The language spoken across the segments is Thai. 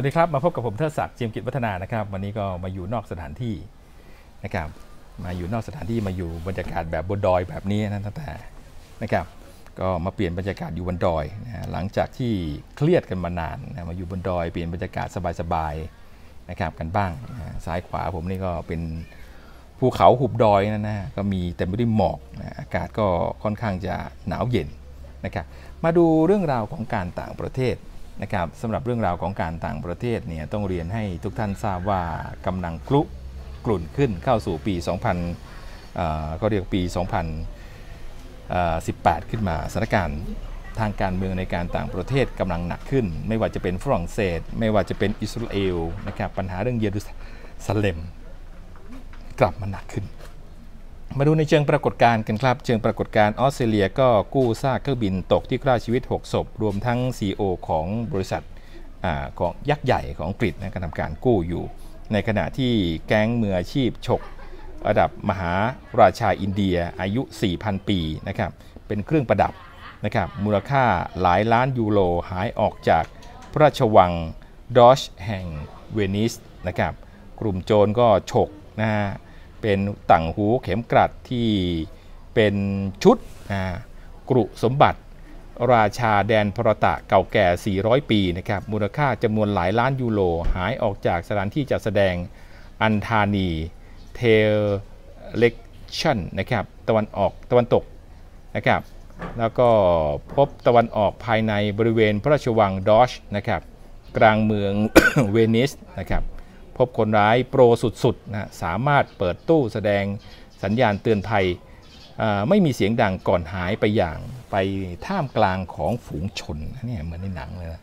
วัสดีครับ มาพบกับผมเทิดศักดิ์เจียมกิจวัฒนานะครับ วันนี้ก็มาอยู่นอกสถานที่นะครับ มาอยู่นอกสถานที่มาอยู่บรรยากาศแบบบนดอยแบบนี้นะตั้งแต่นะครับ ก็มาเปลี่ยนบรรยากาศอยู่บนดอยนะฮะหลังจากที่เครียดกันมานานนะมาอยู่บนดอยเปลี่ยนบรรยากาศสบายๆนะครับกันบ้างนะซ้ายขวาผมนี่ก็เป็นภูเขาหุบดอยนะนะก็มีเต็มได้หมอกนะอากาศก็ค่อนข้างจะหนาวเย็นนะครับมาดูเรื่องราวของการต่างประเทศ นะครับสำหรับเรื่องราวของการต่างประเทศเนี่ยต้องเรียนให้ทุกท่านทราบว่ากำลังกลุกลุ่นขึ้นเข้าสู่ปี 2000เอ่อก็เรียกปี 2018 ขึ้นมาสถานการณ์ทางการเมืองในการต่างประเทศกำลังหนักขึ้น ไม่ว่าจะเป็นฝรั่งเศส ไม่ว่าจะเป็นอิสราเอลนะครับปัญหาเรื่องเยรูซาเล็ม กลับมาหนักขึ้น มาดูในเชิงปรากฏการณ์กันครับ เชิงปรากฏการณ์ออสเตรเลียก็กู้ซากเครื่องบินตกที่ฆ่าชีวิต 6 ศพ รวมทั้ง CEO ของบริษัทอของยักษ์ใหญ่ของอังกฤษนะกำลังทำการกู้อยู่ ในขณะที่แก๊งมืออาชีพฉกระดับมหาราชาอินเดียอายุ 4,000 ปีนะครับเป็นเครื่องประดับนะครับมูลค่าหลายล้านยูโรหายออกจากพระราชวังดอชแห่งเวนิสนะครับกลุ่มโจรก็ฉกนะฮะ เป็นต่างหูเข็มกลัดที่เป็นชุดกรุสมบัติ ราชาแดนพรตะเก่าแก่ 400 ปีนะครับมูลค่าจำนวนหลายล้านยูโรหายออกจากสถานที่จัดแสดงอันธานีเทเลชันนะครับตะวันออกตะวันตกนะครับแล้วก็พบตะวันออกภายในบริเวณพระราชวังดอชนะครับกลางเมืองเวนิสนะครับ พบคนร้ายโปรสุดๆนะสามารถเปิดตู้แสดงสัญญาณเตือนภัยไม่มีเสียงดังก่อนหายไปอย่างไปท่ามกลางของฝูงชนเนี่ยเหมือนในหนังเลยนะ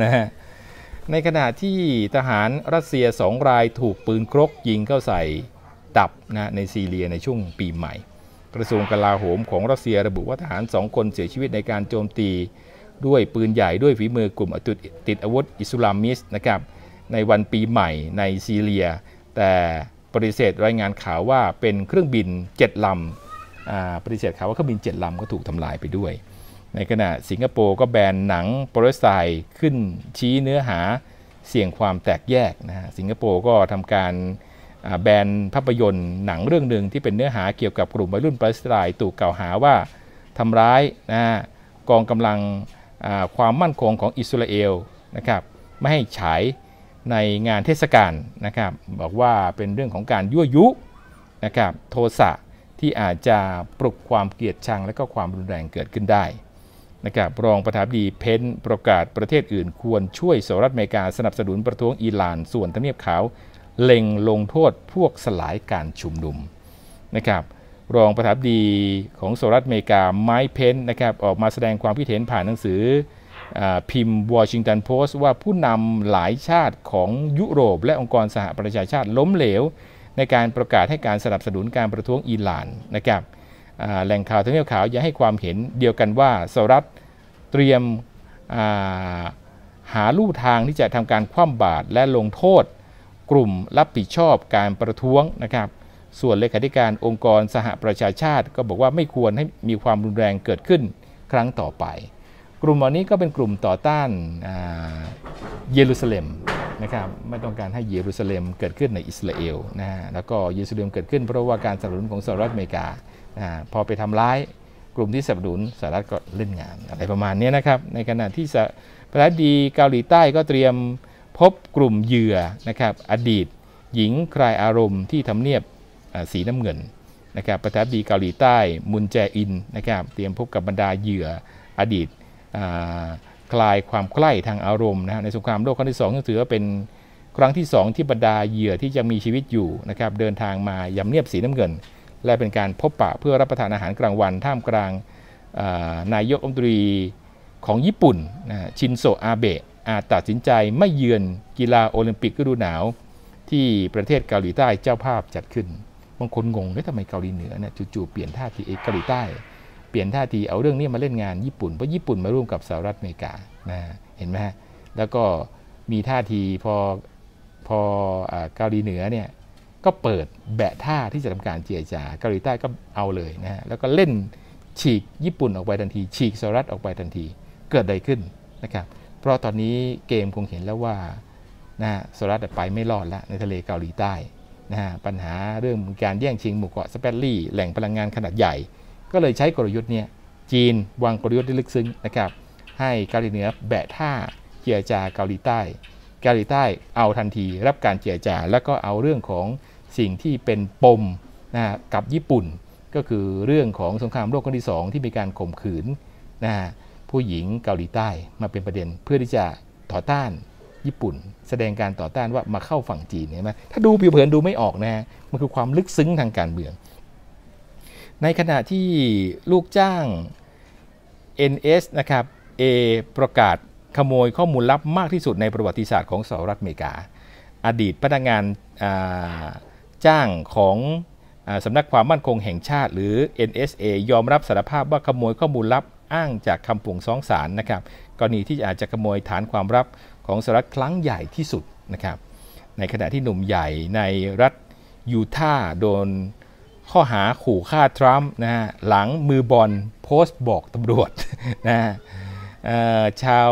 นะฮะในขณะที่ทหารรัสเซียสองรายถูกปืนกรกยิงเข้าใส่ตับนะในซีเรียในช่วงปีใหม่ กระทรวงกลาโหมของรัสเซียระบุว่าทหารสองคนเสียชีวิตในการโจมตี ด้วยปืนใหญ่ด้วยฝีมือกลุ่มติดอาวุธอิสลามิสนะครับ ในวันปีใหม่ในซีเรีย แต่ปฏิเสธรายงานข่าวว่าเป็นเครื่องบิน7ลำอ่าปฏิเสธข่าวว่าเครื่องบิน7ลำก็ถูกทำลายไปด้วย ในขณะสิงคโปร์ก็แบนหนังโปรไซด์ขึ้นชี้เนื้อหาเสี่ยงความแตกแยกนะฮะสิงคโปร์ก็ทำการแบนภาพยนตร์หนังเรื่องหนึ่งที่เป็นเนื้อหาเกี่ยวกับกลุ่มวัยรุ่นปาเลสไตน์ถูกกล่าวหาว่าทำร้ายนะฮะกองกำลังความมั่นคงของอิสราเอลนะครับไม่ให้ฉาย ในงานเทศกาลนะครับบอกว่าเป็นเรื่องของการยั่วยุนะครับโทสะที่อาจจะปลุกความเกลียดชังและก็ความรุนแรงเกิดขึ้นได้นะครับรองประธานดีเพนประกาศประเทศอื่นควรช่วยสหรัฐอเมริกาสนับสนุนประท้วงอิหร่านส่วนทำเนียบขาวเล็งลงโทษพวกสลายการชุมนุมนะครับรองประธานดีของสหรัฐอเมริกาไมค์เพนนะครับออกมาแสดงความคิดเห็นผ่านหนังสือ พิมพ์วอชิงตันโพสต์ว่าผู้นำหลายชาติของยุโรป และองค์กรสหประชาชาติล้มเหลว ในการประกาศให้การสนับสนุนการประท้วงอิหร่านนะครับแหล่งข่าวทำเนียบขาวยังให้ความเห็นเดียวกันว่าสหรัฐเตรียมาหาลู่ทางที่จะทำการคว่ำบาตรและลงโทษ กลุ่มรับผิดชอบการประท้วงนะครับ ส่วนเลขาธิการองค์กรสหประชาชาติ ก็บอกว่าไม่ควรให้มีความรุนแรงเกิดขึ้นครั้งต่อไป กลุ่มเหล่านี้ก็เป็นกลุ่มต่อต้านเยรูซาเล็มนะครับไม่ต้องการให้เยรูซาเล็มเกิดขึ้นในอิสราเอลนะฮะแล้วก็เยรูซาเล็มเกิดขึ้นเพราะว่าการสนับสนุนของสหรัฐอเมริกาพอไปทำร้ายกลุ่มที่สนับสนุนสหรัฐก็เล่นงานอะไรประมาณนี้นะครับในขณะที่ประธานดีเกาหลีใต้ก็เตรียมพบกลุ่มเหยื่อนะครับอดีต หญิงคลายอารมณ์ที่ทำเนียบสีน้ำเงินนะครับประธานดีเกาหลีใต้มุนแจอินนะครับเตรียมพบกับบรรดาเหยื่ออดีต คลายความใกล้ทางอารมณ์นะในสงครามโลกครั้งที่สองก็ถือว่าเป็นครั้งที่สองที่บรรดาเหยื่อที่จะมีชีวิตอยู่นะครับเดินทางมายำเนียบสีน้ำเงิน และเป็นการพบปะเพื่อรับประทานอาหารกลางวันท่ามกลางนายกรัฐมตรีของญี่ปุ่นนะชินโซอาเบะอาจตัดสินใจไม่เยือนกีฬาโอลิมปิกฤดูหนาว ที่ประเทศเกาหลีใต้เจ้าภาพจัดขึ้นบางคนงงว่าทำไมเกาหลีเหนือเนี่ยจู่ๆเปลี่ยนท่าทีเอ้ยเกาหลีใต้ เปลี่ยนท่าทีเอาเรื่องนี้มาเล่นงานญี่ปุ่นเพราะญี่ปุ่นมาร่วมกับสหรัฐอเมริกานะเห็นไหมฮะแล้วก็มีท่าทีพอพอเกาหลีเหนือเนี่ยก็เปิดแบะท่าที่จะทำการเจรจาเกาหลีใต้ก็เอาเลยนะฮะแล้วก็เล่นฉีกญี่ปุ่นออกไปทันที ฉีกสหรัฐออกไปทันทีเกิดอะไรขึ้นนะครับเพราะตอนนี้เกมคงเห็นแล้วว่านะฮะสหรัฐไปไม่รอดแล้วในทะเลเกาหลีใต้นะฮะปัญหาเรื่องการแย่งชิงหมู่เกาะสเปรลี่แหล่งพลังงานขนาดใหญ่ ก็เลยใช้กลยุทธ์เนี่ยจีนวางกลยุทธ์ที่ลึกซึ้งนะครับให้เกาหลีเหนือแบะท่าเจรจาเกาหลีใต้ เกาหลีใต้เอาทันทีรับการเจรจา แล้วก็เอาเรื่องของสิ่งที่เป็นปมนะกับญี่ปุ่น ก็คือเรื่องของสงครามโลกครั้งที่ 2 ที่มีการข่มขืนนะผู้หญิงเกาหลีใต้มาเป็นประเด็นเพื่อที่จะต่อต้านญี่ปุ่น แสดงการต่อต้านว่ามาเข้าฝั่งจีนเห็นไหมถ้าดูผิวเผินดูไม่ออกนะมันคือความลึกซึ้งทางการเมือง ในขณะที่ลูกจ้าง NS นะครับ A ประกาศขโมยข้อมูลลับมากที่สุดในประวัติศาสตร์ของสหรัฐอเมริกา อดีตพนักงานจ้างของสำนักความมั่นคงแห่งชาติ หรือ NSA ยอมรับสารภาพว่าขโมยข้อมูลลับอ้างจากคำป่วงซ้องสารนะครับกรณีที่อาจจะขโมยฐานความลับของสหรัฐครั้งใหญ่ที่สุดนะครับในขณะที่หนุ่มใหญ่ในรัฐยูทาห์โดน ข้อหาขู่ฆ่าทรัมป์นะฮะหลังมือบอลโพสต์บอกตำรวจนะฮะชาว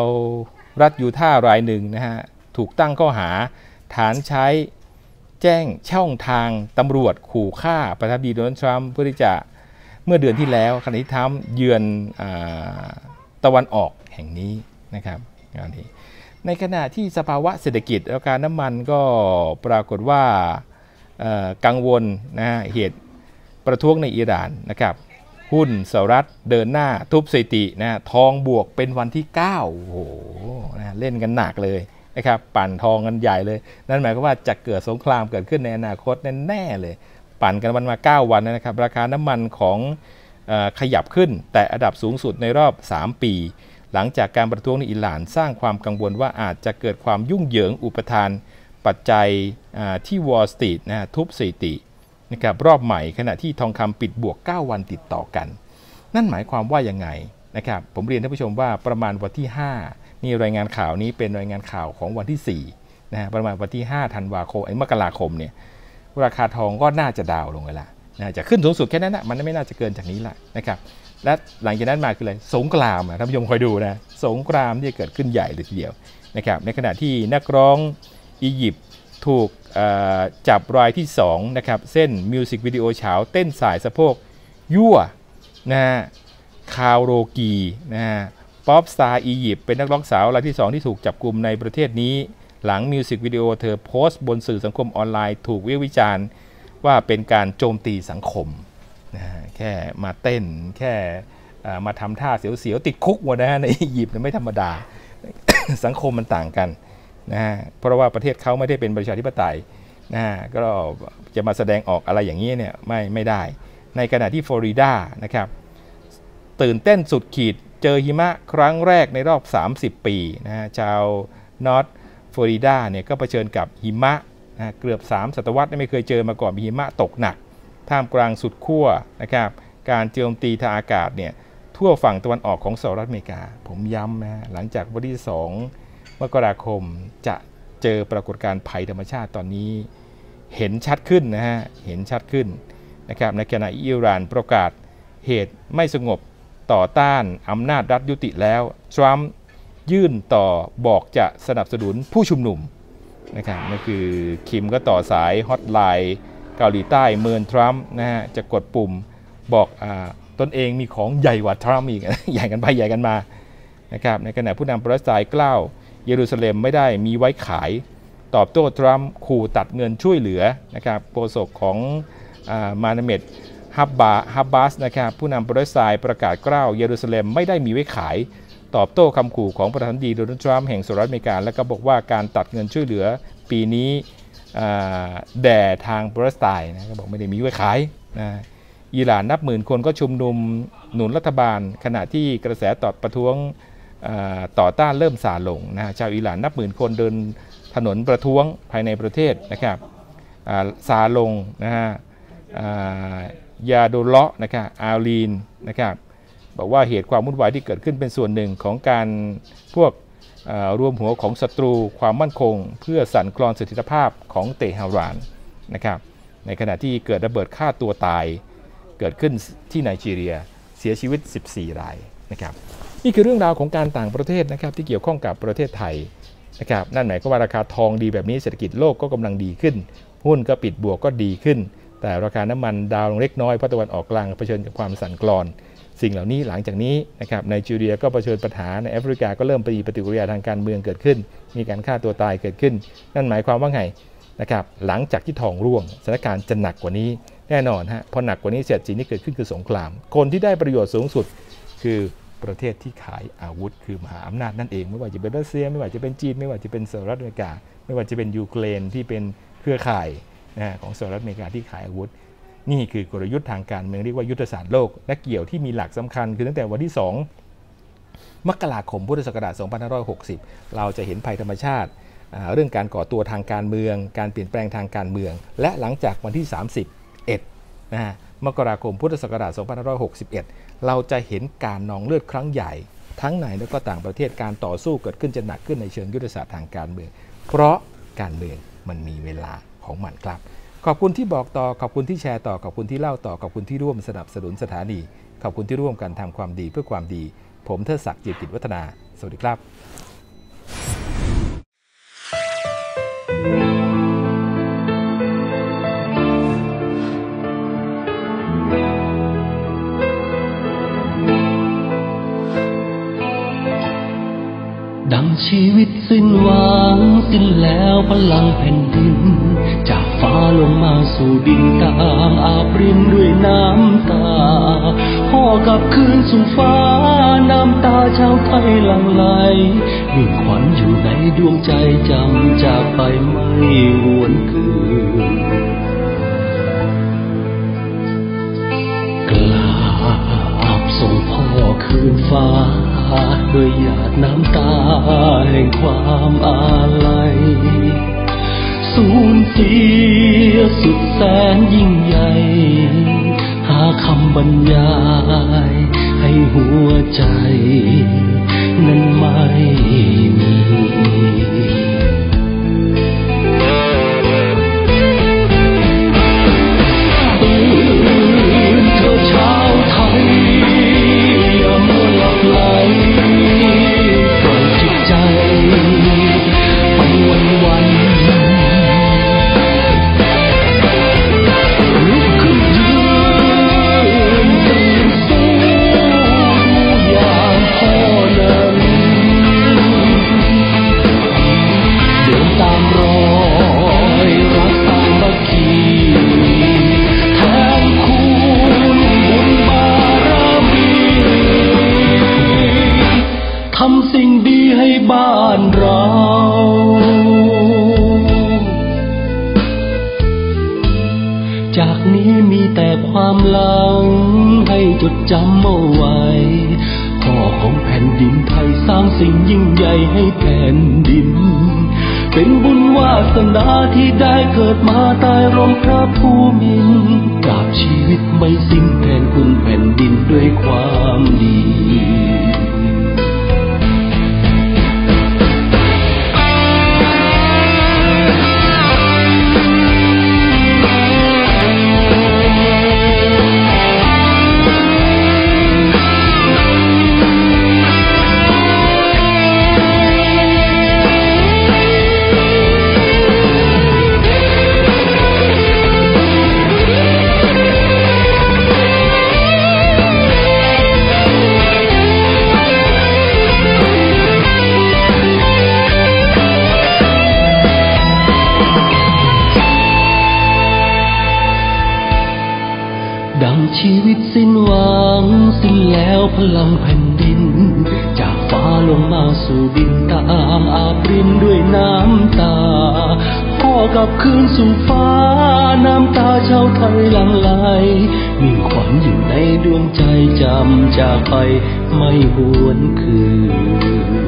รัฐยูทาห์รายหนึ่งนะฮะถูกตั้งข้อหาฐานใช้แจ้งช่องทางตำรวจขู่ฆ่าประธานาธิบดีโดนัลด์ทรัมป์เพื่อที่จะเมื่อเดือนที่แล้วขณะที่ทรัมป์เยือนตะวันออกแห่งนี้นะครับนี้ในขณะที่สภาวะเศรษฐกิจราคารน้ำมันก็ปรากฏว่ากังวลนะเหตุ ประท้วงในอิหร่านนะครับ หุ้นสหรัฐเดินหน้าทุบสถิตินะทองบวกเป็นวันที่ 9 โอ้โหนะเล่นกันหนักเลยนะครับปั่นทองกันใหญ่เลย นั่นหมายความว่าจะเกิดสงครามเกิดขึ้นในอนาคตแน่ๆเลย ปั่นกันวันมา 9 วันนะครับ ราคาน้ำมันของอขยับขึ้น แต่อันดับสูงสุดในรอบ 3 ปี หลังจากการประท้วงในอิหร่านสร้างความกังวลว่าอาจจะเกิดความยุ่งเหยิงอุปทานปัจจัยที่วอลสตรีทนะทุบสถิติ นะครับรอบใหม่ขณะที่ทองคำปิดบวก 9 วันติดต่อกัน นั่นหมายความว่ายังไงนะครับผมเรียนท่านผู้ชมว่าประมาณวันที่ 5 นี่รายงานข่าวนี้เป็นรายงานข่าวของวันที่4นะประมาณวันที่ 5 ธันวาคมไอ้มกราคมเนี่ยราคาทองก็น่าจะดาวลงไปละนะจะขึ้นสูงสุดแค่นั้นนะมันไม่น่าจะเกินจากนี้ละนะครับและหลังจากนั้นมาคืออะไรสงกรามท่านผู้ชมคอยดูนะสงกรามที่เกิดขึ้นใหญ่เลยทีเดียวนะครับในขณะที่นักร้องอียิปต์ ถูกจับรายที่2นะครับเส้นมิวสิกวิดีโอเฉาเต้นสายสะโพกยั่วนะฮะคาโรกีนะฮะป๊อปสตาร์อียิปต์เป็นนักร้องสาวรายที่ 2 ที่ถูกจับกลุ่มในประเทศนี้ หลังมิวสิกวิดีโอเธอโพสต์บนสื่อสังคมออนไลน์ ถูกวิวิจารณ์ว่าเป็นการโจมตีสังคมนะแค่มาเต้นแค่มาทำท่าเสียวๆติดคุกหมดนะฮะในอียิปต์ไม่ธรรมดา สังคมมันต่างกัน นะฮะเพราะว่าประเทศเขาไม่ได้เป็นประชาธิปไตยนะฮะก็จะมาแสดงออกอะไรอย่างนี้เนี่ยไม่ไม่ได้ ในขณะที่ฟลอริดานะครับตื่นเต้นสุดขีดเจอหิมะครั้งแรกในรอบ 30 ปีนะฮะชาวนอตฟลอริดาเนี่ยก็เผชิญกับหิมะนะเกือบ 3 ศตวรรษไม่เคยเจอมาก่อนมีหิมะตกหนัก ท่ามกลางสุดขั้วนะครับการโจมตีทางอากาศเนี่ยทั่วฝั่งตะวันออกของสหรัฐอเมริกา ผมย้ำนะหลังจากวันที่2 มกราคมจะเจอปรากฏการณ์ภัยธรรมชาติตอนนี้เห็นชัดขึ้นนะฮะ เห็นชัดขึ้นนะครับในขณะอิหร่านประกาศเหตุไม่สงบต่อต้านอำนาจรัฐยุติแล้ว ทรัมป์ยื่นต่อบอกจะสนับสนุนผู้ชุมนุมนะครับนั่นคือคิมก็ต่อสายฮอตไลน์เกาหลีใต้เมินทรัมป์นะฮะจะกดปุ่มบอกอตนเองมีของใหญ่กว่าทรัมป์อีก ใหญ่กันไปใหญ่กันมานะครับในขณะผู้นำปาเลสไตน์กล่าว เยรูซาเล็มไม่ได้มีไว้ขาย ตอบโต้ทรัมป์ขู่ตัดเงินช่วยเหลือนะครับโฆษกของมานาเมดฮับบาฮับบาสนะครับผู้นำปาเลสไตน์ประกาศกล้าวเยรูซาเล็มไม่ได้มีไว้ขาย ตอบโต้คำขู่ของประธานาธิบดีโดนัลด์ทรัมป์แห่งสหรัฐอเมริกา และก็บอกว่าการตัดเงินช่วยเหลือปีนี้แด่ทางปาเลสไตน์นะก็บอกไม่ได้มีไว้ขายนะอิหร่านนับหมื่นคนก็ชุมนุมหนุนรัฐบาล ขณะที่กระแสตอบประท้วง ต่อต้านเริ่มซาลงนะชาวอิหร่านนับหมื่นคนเดินถนนประท้วงภายในประเทศนะครับซาลงนะฮะยาโดเลาะนะครับอาลีนนะครับบอกว่าเหตุความวุ่นวายที่เกิดขึ้นเป็นส่วนหนึ่งของการพวกรวมหัวของศัตรูความมั่นคง เพื่อสั่นคลอนสถิรภาพของเตหะรานนะครับในขณะที่เกิดระเบิดฆ่าตัวตายเกิดขึ้นที่ไนจีเรียเสียชีวิต 14 รายนะครับ นี่คือเรื่องราวของการต่างประเทศนะครับที่เกี่ยวข้องกับประเทศไทยนะครับนั่นหมายความว่าราคาทองดีแบบนี้เศรษฐกิจโลกก็กำลังดีขึ้น หุ้นก็ปิดบวกก็ดีขึ้น แต่ราคาน้ำมันดาวลงเล็กน้อยเพราะตะวันออกกลางเผชิญกับความสั่นคลอน สิ่งเหล่านี้หลังจากนี้นะครับในจีเรียก็เผชิญปัญหาในแอฟริกาก็เริ่มปฏิปฏิกิริยาทางการเมืองเกิดขึ้น มีการฆ่าตัวตายเกิดขึ้น นั่นหมายความว่าไงนะครับหลังจากที่ทองร่วงสถานการณ์จะหนักกว่านี้แน่นอนฮะพอหนักกว่านี้เสร็จสิ่งที่เกิดขึ้นคือสงคราม คนที่ได้ประโยชน์สูงสุดคือ ประเทศที่ขายอาวุธ คือมหาอำนาจนั่นเอง ไม่ว่าจะเป็นรัสเซีย ไม่ว่าจะเป็นจีน ไม่ว่าจะเป็นสหรัฐอเมริกา ไม่ว่าจะเป็นยูเครนที่เป็นเครือข่ายนะของสหรัฐอเมริกาที่ขายอาวุธ นี่คือกลยุทธ์ทางการเมืองเรียกว่ายุทธศาสตร์โลก และเกี่ยวที่มีหลักสำคัญ คือตั้งแต่วันที่ 2 มกราคมพุทธศักราช 2560 เราจะเห็นภัยธรรมชาติ เรื่องการก่อตัวทางการเมือง การเปลี่ยนแปลงทางการเมือง และหลังจากวันที่ 31นะ มกราคมพุทธศักราช 2561 เราจะเห็นการนองเลือดครั้งใหญ่ ทั้งในและก็ต่างประเทศการต่อสู้เกิดขึ้นจะหนักขึ้นในเชิงยุทธศาสตร์ทางการเมือง เพราะการเมืองมันมีเวลาของมันครับ ขอบคุณที่บอกต่อขอบคุณที่แชร์ต่อขอบคุณที่เล่าต่อขอบคุณที่ร่วมสนับสนุนสถานี ขอบคุณที่ร่วมกันทำความดีเพื่อความดี ผมเทศศักดิ์จิตติวัฒนา สวัสดีครับ ดังชีวิตสิ้นหวังสิ้นแล้วพลังแผ่นดิน จากฟ้าลงมาสู่ดินตามอาบรินด้วยน้ำตาพ่อกับคืนสู่ฟ้าน้ำตาชาวไทยหลั่งไหลมีขวัญอยู่ในดวงใจจำจากไปไม่หวนคืนกราบส่งพ่อคืนฟ้า ด้วยหยาดน้ำตาแห่งความอาลัย สูญเสียสุดแสนยิ่งใหญ่ หาคำบรรยายให้หัวใจ นั้นไม่มี ความลางให้จดจำเอาไว้พ่อของแผ่นดินไทยสร้างสิ่งยิ่งใหญ่ให้แผ่นดิน เป็นบุญวาสนาที่ได้เกิดมาตายร่มพระภูมินกราบชีวิตไม่สิ้นแทนคุณแผ่นดินด้วยความดี ชีวิตสิ้นหวัง สิ้นแล้วพลังแผ่นดิน จากฟ้าลงมาสู่ดินตามอาบรินด้วยน้ำตา พ่อกับคืนสู่ฟ้า น้ำตาชาวไทยหลั่งไหลมีขวัญอยู่ในดวงใจจำจากไปไม่หวนคืน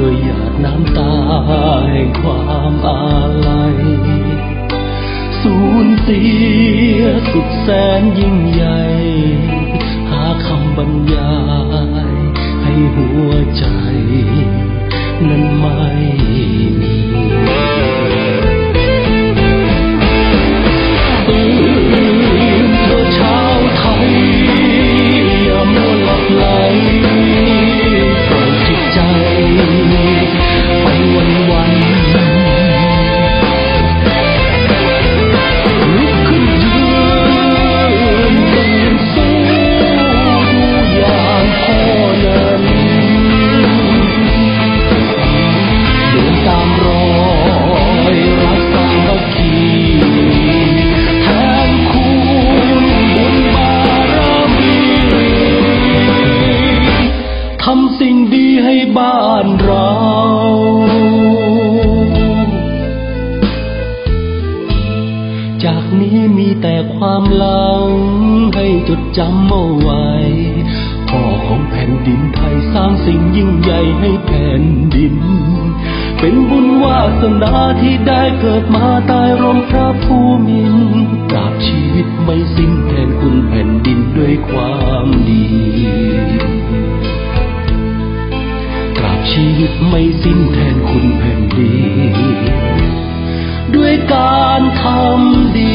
ด้วยหยาดน้ำตาแห่งความอาลัย สูญเสียสุดแสนยิ่งใหญ่ หาคำบรรยาย ให้หัวใจ นั้นไม่ ไว้พ่อของแผ่นดินไทยสร้างสิ่งยิ่งใหญ่ให้แผ่นดิน เป็นบุญวาสนาที่ได้เกิดมาใต้ร่มพระภูมินทร์ตราบชีวิตไม่สิ้นแทนคุณแผ่นดินด้วยความดีตราบชีวิตไม่สิ้นแทนคุณแผ่นดินด้วยการทำดี